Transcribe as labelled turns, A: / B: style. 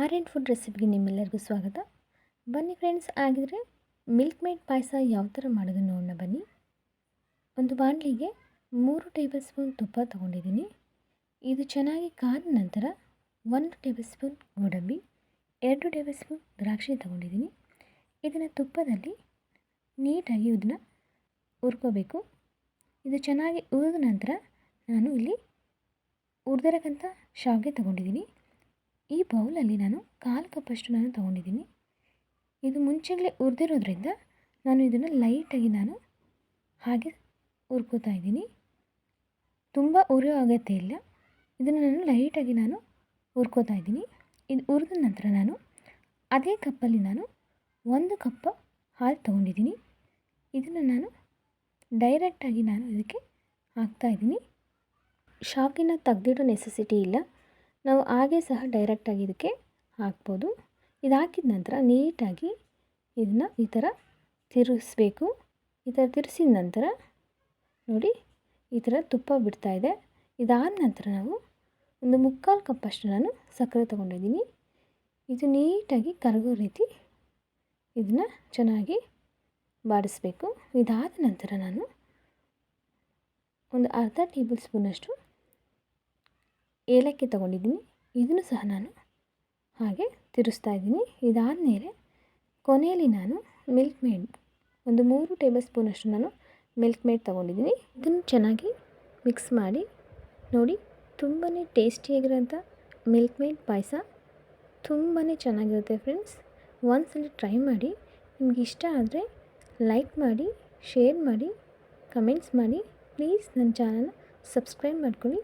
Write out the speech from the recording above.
A: R and food ರೆಸಿಪಿಗೆ ನಿಮ್ಮೆಲ್ಲರಿಗೂ ಸ್ವಾಗತ. ಬನ್ನಿ ಫ್ರೆಂಡ್ಸ್ ಆಗಿದ್ರೆ ಮಿಲ್ಕ್ ಮೇಡ್ ಪಾಯಸ ಯಾವ ಥರ ಮಾಡೋದು ನೋಡೋಣ ಬನ್ನಿ. ಒಂದು ಬಾಣಲಿಗೆ ಮೂರು ಟೇಬಲ್ ಸ್ಪೂನ್ ತುಪ್ಪ ತೊಗೊಂಡಿದ್ದೀನಿ. ಇದು ಚೆನ್ನಾಗಿ ಕಾದ ನಂತರ ಒಂದು ಟೇಬಲ್ ಸ್ಪೂನ್ ಗೋಡಂಬಿ, ಎರಡು ಟೇಬಲ್ ಸ್ಪೂನ್ ದ್ರಾಕ್ಷಿ ತೊಗೊಂಡಿದ್ದೀನಿ. ಇದನ್ನು ತುಪ್ಪದಲ್ಲಿ ನೀಟಾಗಿ ಇದನ್ನು ಹುರ್ಕೋಬೇಕು. ಇದು ಚೆನ್ನಾಗಿ ಹುರಿದ ನಂತರ ನಾನು ಇಲ್ಲಿ ಹುರಿದಿರಕ್ಕಂಥ ಶಾವಿಗೆ ತೊಗೊಂಡಿದ್ದೀನಿ. ಈ ಬೌಲಲ್ಲಿ ನಾನು ಕಾಲು ಕಪ್ಪಷ್ಟು ನಾನು ತೊಗೊಂಡಿದ್ದೀನಿ. ಇದು ಮುಂಚೆಗಳೇ ಹುರಿದಿರೋದ್ರಿಂದ ನಾನು ಇದನ್ನು ಲೈಟಾಗಿ ನಾನು ಹಾಗೆ ಹುರ್ಕೋತಾ ಇದ್ದೀನಿ. ತುಂಬ ಉರಿಯೋ ಅಗತ್ಯ ಇಲ್ಲ. ಇದನ್ನು ನಾನು ಲೈಟಾಗಿ ನಾನು ಹುರ್ಕೋತಾ ಇದ್ದೀನಿ. ಇದು ಹುರಿದ ನಂತರ ನಾನು ಅದೇ ಕಪ್ಪಲ್ಲಿ ನಾನು ಒಂದು ಕಪ್ ಹಾಲು ತೊಗೊಂಡಿದ್ದೀನಿ. ಇದನ್ನು ನಾನು ಡೈರೆಕ್ಟಾಗಿ ನಾನು ಇದಕ್ಕೆ ಹಾಕ್ತಾಯಿದ್ದೀನಿ ಶಾಕಿನ ತೆಗೆದಿಡೋ ನೆಸೆಸಿಟಿ ಇಲ್ಲ. ನಾವು ಹಾಗೆ ಸಹ ಡೈರೆಕ್ಟಾಗಿ ಇದಕ್ಕೆ ಹಾಕ್ಬೋದು. ಇದು ಹಾಕಿದ ನಂತರ ನೀಟಾಗಿ ಇದನ್ನು ಈ ಥರ ತಿರುಗಿಸ್ಬೇಕು. ಈ ಥರ ತಿರುಗಿಸಿದ ನಂತರ ನೋಡಿ ಈ ಥರ ತುಪ್ಪ ಬಿಡ್ತಾ ಇದೆ. ಇದಾದ ನಂತರ ನಾವು ಒಂದು ಮುಕ್ಕಾಲು ಕಪ್ಪಷ್ಟು ನಾನು ಸಕ್ಕರೆ ತೊಗೊಂಡಿದ್ದೀನಿ. ಇದು ನೀಟಾಗಿ ಕರಗೋ ರೀತಿ ಇದನ್ನು ಚೆನ್ನಾಗಿ ಬಾಡಿಸ್ಬೇಕು. ಇದಾದ ನಂತರ ನಾನು ಒಂದು ಅರ್ಧ ಟೇಬಲ್ ಸ್ಪೂನಷ್ಟು ಏಲಕ್ಕಿ ತೊಗೊಂಡಿದ್ದೀನಿ. ಇದನ್ನು ಸಹ ನಾನು ಹಾಗೆ ತಿರುಸ್ತಾ ಇದ್ದೀನಿ. ಇದಾದಮೇಲೆ ಕೊನೆಯಲ್ಲಿ ನಾನು ಮಿಲ್ಕ್ ಮೇಡ್, ಒಂದು ಮೂರು ಟೇಬಲ್ ಸ್ಪೂನಷ್ಟು ನಾನು ಮಿಲ್ಕ್ ಮೇಡ್ ತೊಗೊಂಡಿದ್ದೀನಿ. ಇದನ್ನು ಚೆನ್ನಾಗಿ ಮಿಕ್ಸ್ ಮಾಡಿ ನೋಡಿ ತುಂಬಾ ಟೇಸ್ಟಿಯಾಗಿರೋಂಥ ಮಿಲ್ಕ್ ಮೇಡ್ ಪಾಯಸ ತುಂಬಾ ಚೆನ್ನಾಗಿರುತ್ತೆ ಫ್ರೆಂಡ್ಸ್. ಒಂದ್ಸಲ ಟ್ರೈ ಮಾಡಿ, ನಿಮ್ಗೆ ಇಷ್ಟ ಆದರೆ ಲೈಕ್ ಮಾಡಿ, ಶೇರ್ ಮಾಡಿ, ಕಮೆಂಟ್ಸ್ ಮಾಡಿ, ಪ್ಲೀಸ್ ನನ್ನ ಚಾನಲ್ನ ಸಬ್ಸ್ಕ್ರೈಬ್ ಮಾಡ್ಕೊಳ್ಳಿ.